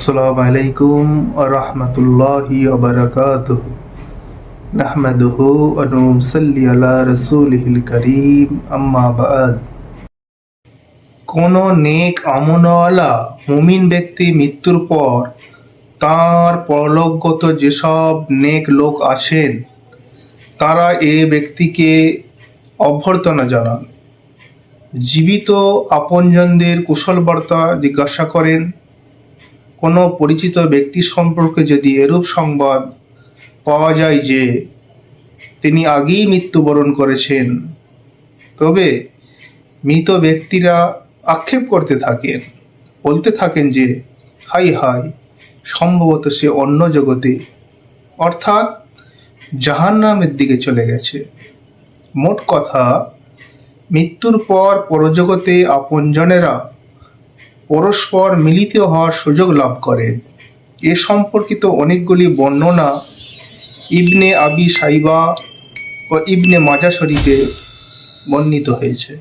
السلام عليكم ورحمة الله وبركاته نحمده ونصلي على رسوله الكريم أما بعد কোন নেক আমনওয়ালা মুমিন ব্যক্তি মৃত্যুর পর তার পরলোকগত যেসব নেক লোক আসেন তারা এ ব্যক্তিকে অভ্যর্থনা জানান জীবিত আপনজনদের কুশল বার্তা জিজ্ঞাসা করেন কোনো পরিচিত ব্যক্তি সম্পর্কে যদি এরূপ সংবাদ পাওয়া যায় যে তিনি আগেই মৃত্যুবরণ করেছেন, তবে মৃত ব্যক্তিরা আক্ষেপ করতে থাকেন, বলতে থাকেন যে, হাই হাই, সম্ভবত সে অন্য জগতে, অর্থাৎ জাহান্নামের দিকে চলে গেছে। মোট কথা, মৃত্যুর পর পরজগতে আপনজনেরা পরস্পর মিলিত হওয়ার সুযোগ লাভ করেন এ সম্পর্কিত অনেকগুলি বর্ণনা ইবনে আবি সাইবা ও ইবনে মাজা শরীফে বর্ণিত হয়েছে।